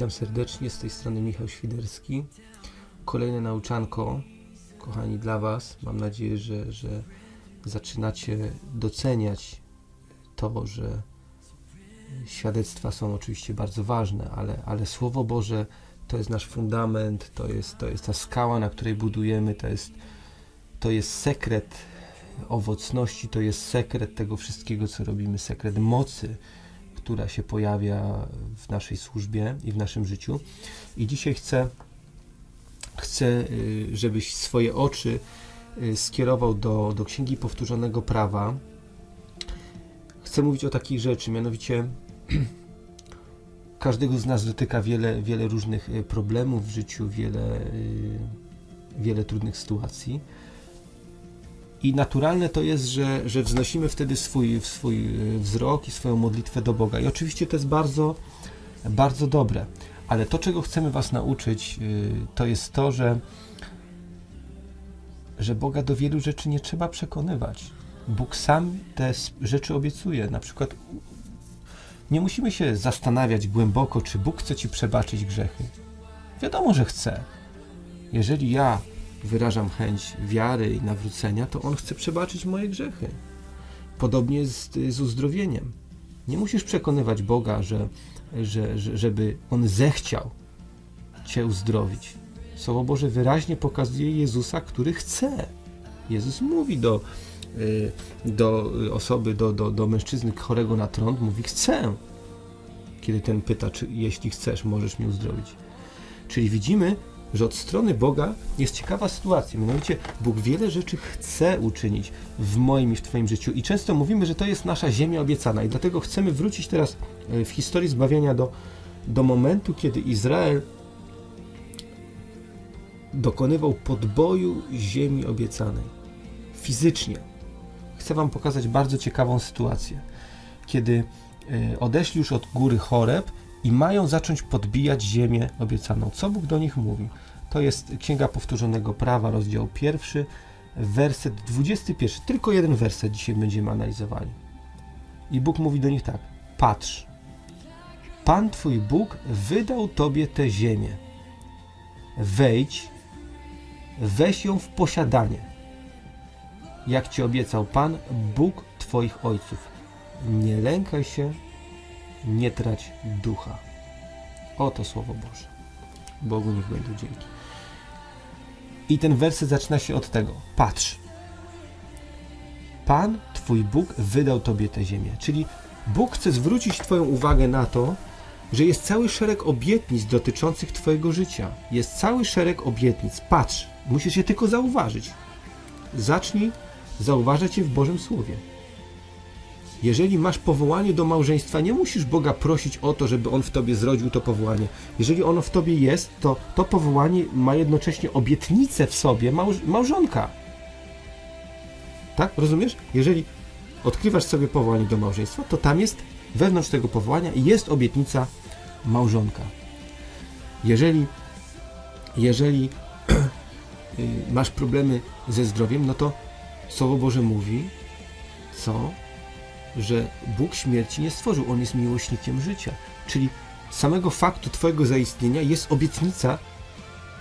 Witam serdecznie, z tej strony Michał Świderski. Kolejne nauczanko, kochani, dla Was. Mam nadzieję, że, że zaczynacie doceniać to, że świadectwa są oczywiście bardzo ważne, ale, ale Słowo Boże to jest nasz fundament, to jest, to jest ta skała, na której budujemy, to jest, to jest sekret owocności, to jest sekret tego wszystkiego, co robimy, sekret mocy, która się pojawia w naszej służbie i w naszym życiu. I dzisiaj chcę, chcę y, żebyś swoje oczy y, skierował do, do Księgi Powtórzonego Prawa. Chcę mówić o takiej rzeczy, mianowicie każdego z nas dotyka wiele, wiele różnych y, problemów w życiu, wiele, wiele trudnych sytuacji. I naturalne to jest, że, że wznosimy wtedy swój, swój y, wzrok i swoją modlitwę do Boga. I oczywiście to jest bardzo, bardzo dobre. Ale to, czego chcemy Was nauczyć, y, to jest to, że, że Boga do wielu rzeczy nie trzeba przekonywać. Bóg sam te rzeczy obiecuje. Na przykład nie musimy się zastanawiać głęboko, czy Bóg chce Ci przebaczyć grzechy. Wiadomo, że chce. Jeżeli ja wyrażam chęć wiary i nawrócenia, to On chce przebaczyć moje grzechy. Podobnie jest z uzdrowieniem. Nie musisz przekonywać Boga, że, że, że, żeby On zechciał Cię uzdrowić. Słowo Boże wyraźnie pokazuje Jezusa, który chce. Jezus mówi do, y, do osoby, do, do, do mężczyzny chorego na trąd, mówi chcę. Kiedy ten pyta, czy jeśli chcesz, możesz mnie uzdrowić. Czyli widzimy, że od strony Boga jest ciekawa sytuacja. Mianowicie Bóg wiele rzeczy chce uczynić w moim i w Twoim życiu. I często mówimy, że to jest nasza ziemia obiecana. I dlatego chcemy wrócić teraz e, w historii zbawienia do, do momentu, kiedy Izrael dokonywał podboju ziemi obiecanej. Fizycznie. Chcę Wam pokazać bardzo ciekawą sytuację. Kiedy e, odeszli już od góry Choreb i mają zacząć podbijać ziemię obiecaną. Co Bóg do nich mówi? To jest Księga Powtórzonego Prawa, rozdział pierwszy, werset 21. Tylko jeden werset dzisiaj będziemy analizowali. I Bóg mówi do nich tak: Patrz, Pan Twój Bóg wydał Tobie tę ziemię. Wejdź, weź ją w posiadanie. Jak Ci obiecał Pan, Bóg Twoich ojców. Nie lękaj się, nie trać ducha. Oto Słowo Boże. Bogu niech będą dzięki. I ten werset zaczyna się od tego. Patrz. Pan, Twój Bóg, wydał Tobie tę ziemię. Czyli Bóg chce zwrócić Twoją uwagę na to, że jest cały szereg obietnic dotyczących Twojego życia. Jest cały szereg obietnic. Patrz. Musisz je tylko zauważyć. Zacznij zauważać je w Bożym Słowie. Jeżeli masz powołanie do małżeństwa, nie musisz Boga prosić o to, żeby On w tobie zrodził to powołanie. Jeżeli ono w tobie jest, to to powołanie ma jednocześnie obietnicę w sobie małż małżonka. Tak? Rozumiesz? Jeżeli odkrywasz sobie powołanie do małżeństwa, to tam jest wewnątrz tego powołania jest obietnica małżonka. Jeżeli jeżeli y, masz problemy ze zdrowiem, no to Słowo Boże mówi, co? Że Bóg śmierci nie stworzył, On jest miłośnikiem życia. Czyli samego faktu Twojego zaistnienia jest obietnica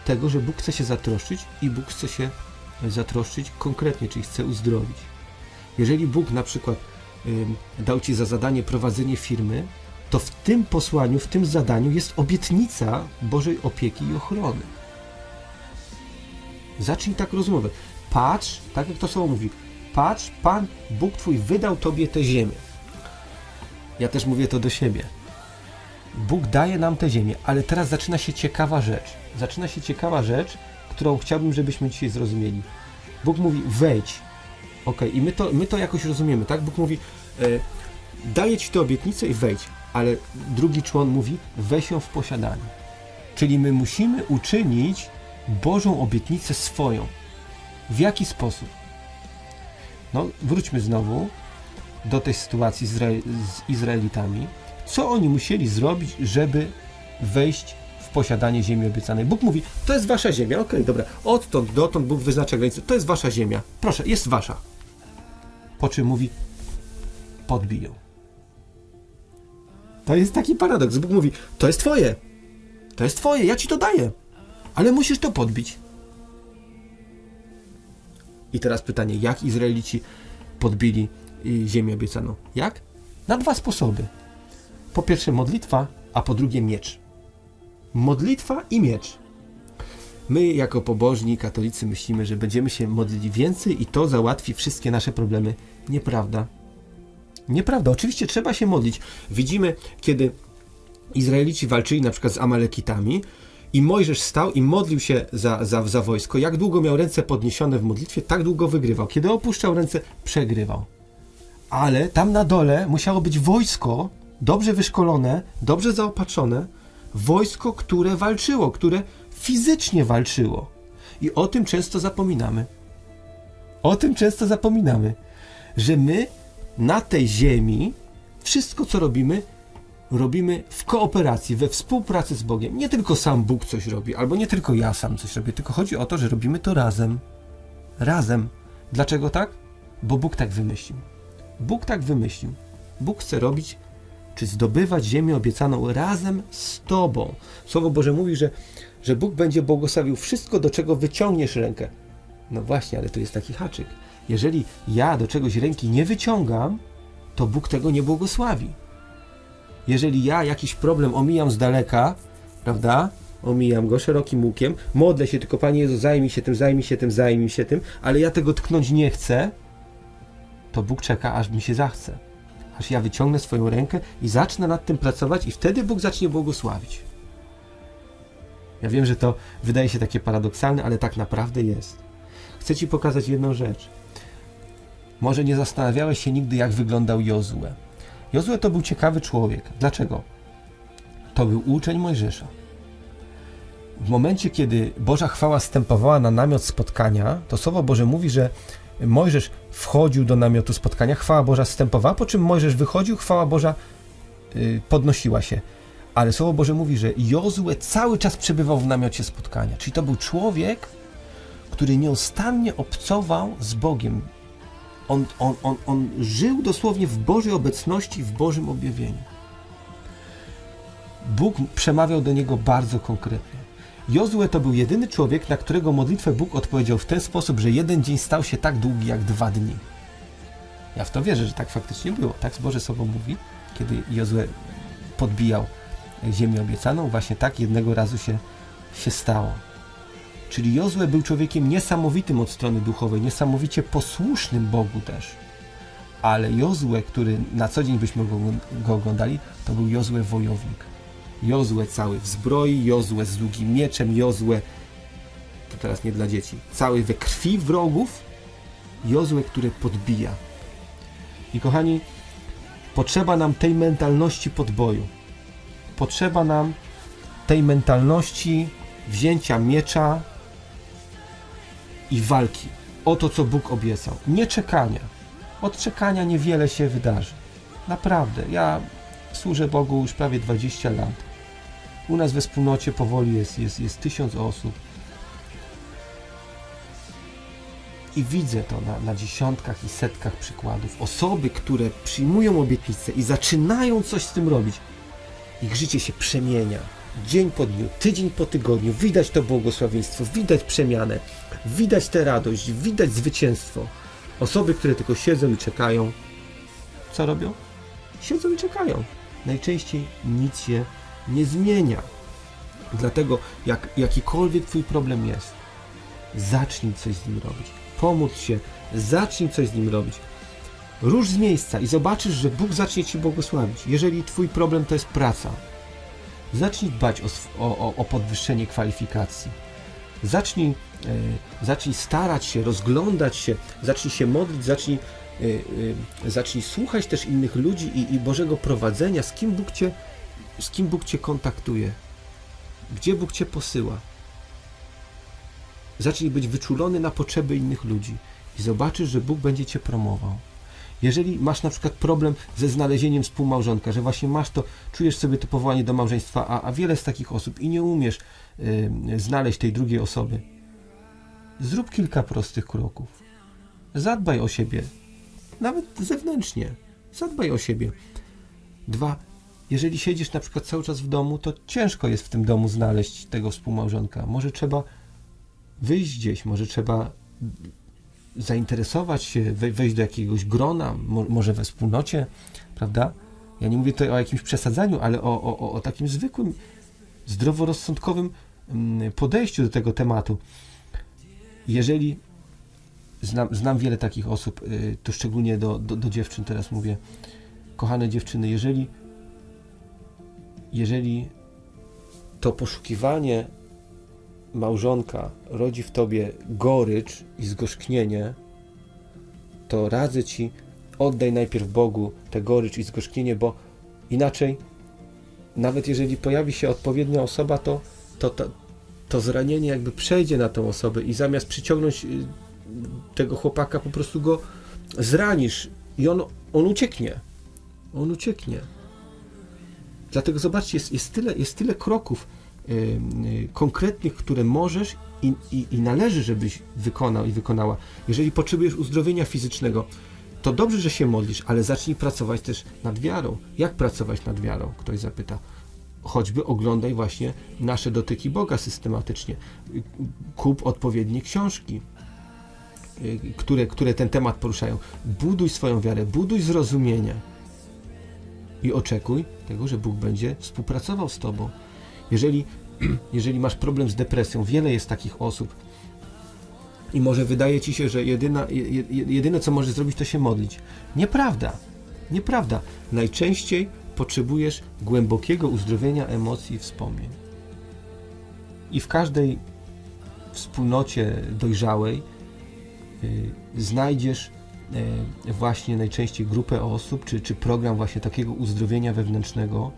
tego, że Bóg chce się zatroszczyć i Bóg chce się zatroszczyć konkretnie, czyli chce uzdrowić. Jeżeli Bóg na przykład dał Ci za zadanie prowadzenie firmy, to w tym posłaniu, w tym zadaniu jest obietnica Bożej opieki i ochrony. Zacznij tak rozmowę. Patrz, tak jak to słowo mówi, patrz, Pan Bóg Twój wydał Tobie tę ziemię. Ja też mówię to do siebie. Bóg daje nam tę ziemię, ale teraz zaczyna się ciekawa rzecz. Zaczyna się ciekawa rzecz, którą chciałbym, żebyśmy dzisiaj zrozumieli. Bóg mówi, wejdź. Ok, i my to, my to jakoś rozumiemy, tak? Bóg mówi, e, daję Ci tę obietnicę i wejdź. Ale drugi człon mówi, weź ją w posiadanie. Czyli my musimy uczynić Bożą obietnicę swoją. W jaki sposób? No, wróćmy znowu do tej sytuacji z, z Izraelitami. Co oni musieli zrobić, żeby wejść w posiadanie ziemi obiecanej? Bóg mówi, to jest wasza ziemia. Okej, dobra. Odtąd dotąd Bóg wyznacza granicę. To jest wasza ziemia. Proszę, jest wasza. Po czym mówi, podbiją. To jest taki paradoks. Bóg mówi, to jest twoje. To jest twoje, ja ci to daję. Ale musisz to podbić. I teraz pytanie, jak Izraelici podbili y, ziemię obiecaną? Jak? Na dwa sposoby. Po pierwsze modlitwa, a po drugie miecz. Modlitwa i miecz. My, jako pobożni katolicy, myślimy, że będziemy się modlili więcej i to załatwi wszystkie nasze problemy. Nieprawda. Nieprawda. Oczywiście trzeba się modlić. Widzimy, kiedy Izraelici walczyli na przykład z Amalekitami i Mojżesz stał i modlił się za, za, za wojsko. Jak długo miał ręce podniesione w modlitwie, tak długo wygrywał. Kiedy opuszczał ręce, przegrywał. Ale tam na dole musiało być wojsko, dobrze wyszkolone, dobrze zaopatrzone, wojsko, które walczyło, które fizycznie walczyło. I o tym często zapominamy. O tym często zapominamy, że my na tej ziemi wszystko, co robimy, robimy w kooperacji, we współpracy z Bogiem. Nie tylko sam Bóg coś robi, albo nie tylko ja sam coś robię, tylko chodzi o to, że robimy to razem. Razem. Dlaczego tak? Bo Bóg tak wymyślił. Bóg tak wymyślił. Bóg chce robić, czy zdobywać ziemię obiecaną razem z Tobą. Słowo Boże mówi, że, że Bóg będzie błogosławił wszystko, do czego wyciągniesz rękę. No właśnie, ale tu jest taki haczyk. Jeżeli ja do czegoś ręki nie wyciągam, to Bóg tego nie błogosławi. Jeżeli ja jakiś problem omijam z daleka, prawda? Omijam go szerokim łukiem, modlę się tylko, Panie Jezu, zajmij się tym, zajmij się tym, zajmij się tym, ale ja tego tknąć nie chcę, to Bóg czeka, aż mi się zachce. Aż ja wyciągnę swoją rękę i zacznę nad tym pracować, i wtedy Bóg zacznie błogosławić. Ja wiem, że to wydaje się takie paradoksalne, ale tak naprawdę jest. Chcę Ci pokazać jedną rzecz. Może nie zastanawiałeś się nigdy, jak wyglądał Jozue. Jozue to był ciekawy człowiek. Dlaczego? To był uczeń Mojżesza. W momencie, kiedy Boża chwała stępowała na namiot spotkania, to Słowo Boże mówi, że Mojżesz wchodził do namiotu spotkania, chwała Boża stępowała, po czym Mojżesz wychodził, chwała Boża y, podnosiła się. Ale Słowo Boże mówi, że Jozue cały czas przebywał w namiocie spotkania. Czyli to był człowiek, który nieustannie obcował z Bogiem. On, on, on, on żył dosłownie w Bożej obecności, w Bożym objawieniu. Bóg przemawiał do niego bardzo konkretnie. Jozue to był jedyny człowiek, na którego modlitwę Bóg odpowiedział w ten sposób, że jeden dzień stał się tak długi jak dwa dni. Ja w to wierzę, że tak faktycznie było. Tak Boże Słowo mówi, kiedy Jozue podbijał ziemię obiecaną, właśnie tak jednego razu się, się stało. Czyli Jozue był człowiekiem niesamowitym od strony duchowej, niesamowicie posłusznym Bogu też. Ale Jozue, który na co dzień byśmy go, oglądali, to był Jozue wojownik. Jozue cały w zbroi, Jozue z długim mieczem, Jozue, to teraz nie dla dzieci, cały we krwi wrogów, Jozue, który podbija. I kochani, potrzeba nam tej mentalności podboju. Potrzeba nam tej mentalności wzięcia miecza i walki o to, co Bóg obiecał. Nie czekania. Od czekania niewiele się wydarzy. Naprawdę. Ja służę Bogu już prawie 20 lat. U nas we wspólnocie powoli jest, jest, jest tysiąc osób. I widzę to na, na dziesiątkach i setkach przykładów. Osoby, które przyjmują obietnice i zaczynają coś z tym robić. Ich życie się przemienia. Dzień po dniu, tydzień po tygodniu. Widać to błogosławieństwo, widać przemianę, widać tę radość, widać zwycięstwo. Osoby, które tylko siedzą i czekają, co robią? Siedzą i czekają. Najczęściej nic się nie zmienia. Dlatego, jak jakikolwiek Twój problem jest, zacznij coś z nim robić. Pomóc się, zacznij coś z nim robić. Rusz z miejsca i zobaczysz, że Bóg zacznie Ci błogosławić. Jeżeli Twój problem to jest praca, zacznij dbać o, o, o podwyższenie kwalifikacji. Zacznij, e, zacznij starać się, rozglądać się, zacznij się modlić, zacznij, e, e, zacznij słuchać też innych ludzi i, i Bożego prowadzenia, z kim Bóg Cię, z kim Bóg Cię kontaktuje, gdzie Bóg Cię posyła. Zacznij być wyczulony na potrzeby innych ludzi i zobaczysz, że Bóg będzie Cię promował. Jeżeli masz na przykład problem ze znalezieniem współmałżonka, że właśnie masz to, czujesz sobie to powołanie do małżeństwa, a, a wiele z takich osób i nie umiesz y, znaleźć tej drugiej osoby, zrób kilka prostych kroków. Zadbaj o siebie, nawet zewnętrznie. Zadbaj o siebie. Dwa, jeżeli siedzisz na przykład cały czas w domu, to ciężko jest w tym domu znaleźć tego współmałżonka. Może trzeba wyjść gdzieś, może trzeba zainteresować się, we- wejść do jakiegoś grona, mo- może we wspólnocie, prawda? Ja nie mówię tutaj o jakimś przesadzaniu, ale o, o, o- o takim zwykłym, zdroworozsądkowym mm, podejściu do tego tematu. Jeżeli znam, znam wiele takich osób, y, to szczególnie do, do, do dziewczyn teraz mówię, kochane dziewczyny, jeżeli jeżeli to poszukiwanie małżonka rodzi w tobie gorycz i zgorzknienie, to radzę ci, oddaj najpierw Bogu tę gorycz i zgorzknienie, bo inaczej, nawet jeżeli pojawi się odpowiednia osoba, to, to, to, to zranienie jakby przejdzie na tą osobę i zamiast przyciągnąć y, tego chłopaka, po prostu go zranisz i on, on ucieknie. On ucieknie. Dlatego zobaczcie, jest, jest, tyle, jest tyle kroków konkretnych, które możesz i, i, i należy, żebyś wykonał i wykonała. Jeżeli potrzebujesz uzdrowienia fizycznego, to dobrze, że się modlisz, ale zacznij pracować też nad wiarą. Jak pracować nad wiarą? Ktoś zapyta. Choćby oglądaj właśnie nasze dotyki Boga systematycznie. Y, Kup odpowiednie książki, y, które, które ten temat poruszają. Buduj swoją wiarę, buduj zrozumienie i oczekuj tego, że Bóg będzie współpracował z Tobą. Jeżeli, jeżeli masz problem z depresją, wiele jest takich osób i może wydaje Ci się, że jedyna, je- je- jedyne co możesz zrobić to się modlić. Nieprawda. Nieprawda. Najczęściej potrzebujesz głębokiego uzdrowienia emocji i wspomnień. I w każdej wspólnocie dojrzałej y, znajdziesz e, właśnie najczęściej grupę osób, czy, czy program właśnie takiego uzdrowienia wewnętrznego.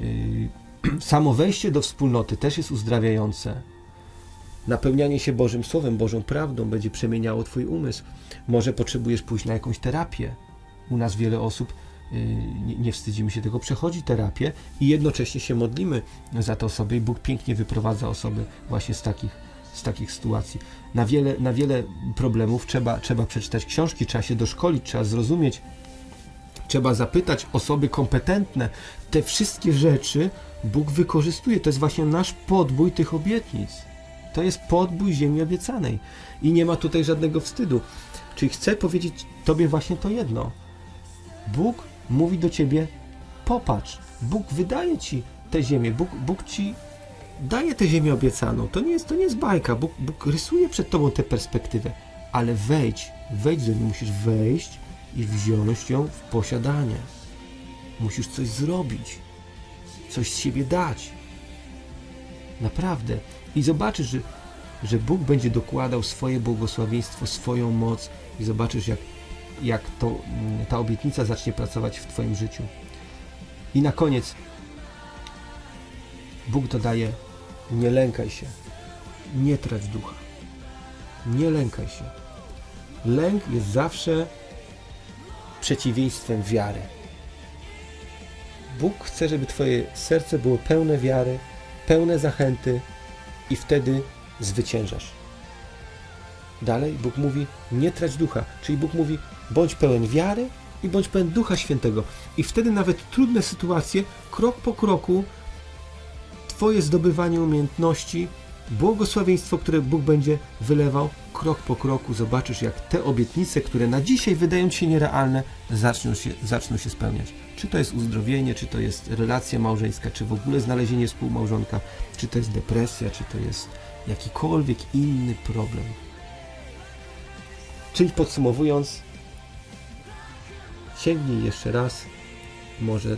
Y, Samo wejście do wspólnoty też jest uzdrawiające. Napełnianie się Bożym Słowem, Bożą prawdą będzie przemieniało Twój umysł. Może potrzebujesz pójść na jakąś terapię. U nas wiele osób, y, nie, wstydzimy się tego, przechodzi terapię i jednocześnie się modlimy za te osoby i Bóg pięknie wyprowadza osoby właśnie z takich, z takich sytuacji. Na wiele, na wiele problemów trzeba, trzeba przeczytać książki, trzeba się doszkolić, trzeba zrozumieć, trzeba zapytać osoby kompetentne. Te wszystkie rzeczy Bóg wykorzystuje. To jest właśnie nasz podbój tych obietnic. To jest podbój ziemi obiecanej. I nie ma tutaj żadnego wstydu. Czyli chcę powiedzieć Tobie właśnie to jedno. Bóg mówi do Ciebie, popatrz, Bóg wydaje Ci tę ziemię, Bóg, Bóg Ci daje tę ziemię obiecaną. To nie jest, to nie jest bajka. Bóg, Bóg rysuje przed Tobą tę perspektywę. Ale wejdź, wejdź do niej, musisz wejść i wziąć ją w posiadanie. Musisz coś zrobić, coś z siebie dać. Naprawdę. I zobaczysz, że, że Bóg będzie dokładał swoje błogosławieństwo, swoją moc i zobaczysz, jak, jak to, mm, ta obietnica zacznie pracować w Twoim życiu. I na koniec Bóg dodaje, nie lękaj się, nie trać ducha. Nie lękaj się. Lęk jest zawsze przeciwieństwem wiary. Bóg chce, żeby Twoje serce było pełne wiary, pełne zachęty i wtedy zwyciężasz. Dalej Bóg mówi, nie trać ducha, czyli Bóg mówi, bądź pełen wiary i bądź pełen Ducha Świętego. I wtedy nawet trudne sytuacje, krok po kroku, Twoje zdobywanie umiejętności, błogosławieństwo, które Bóg będzie wylewał, krok po kroku zobaczysz, jak te obietnice, które na dzisiaj wydają Ci się nierealne, zaczną się, zaczną się spełniać. Czy to jest uzdrowienie, czy to jest relacja małżeńska, czy w ogóle znalezienie współmałżonka, czy to jest depresja, czy to jest jakikolwiek inny problem. Czyli podsumowując, sięgnij jeszcze raz, może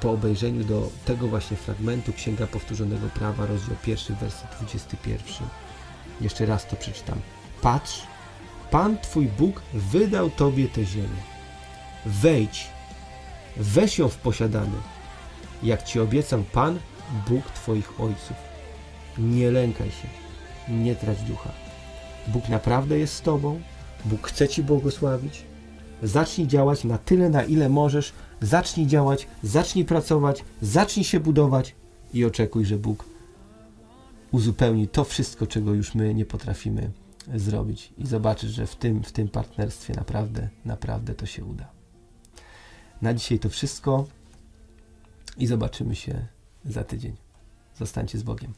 po obejrzeniu do tego właśnie fragmentu Księga Powtórzonego Prawa, rozdział 1, werset 21. Jeszcze raz to przeczytam. Patrz, Pan Twój Bóg wydał Tobie tę ziemię. Wejdź, weź ją w posiadanie, jak Ci obiecał Pan, Bóg Twoich ojców. Nie lękaj się, nie trać ducha. Bóg naprawdę jest z Tobą, Bóg chce Ci błogosławić. Zacznij działać na tyle, na ile możesz. Zacznij działać, zacznij pracować, zacznij się budować i oczekuj, że Bóg uzupełni to wszystko, czego już my nie potrafimy zrobić. I zobaczysz, że w tym, w tym partnerstwie naprawdę, naprawdę to się uda. Na dzisiaj to wszystko. i zobaczymy się za tydzień. Zostańcie z Bogiem.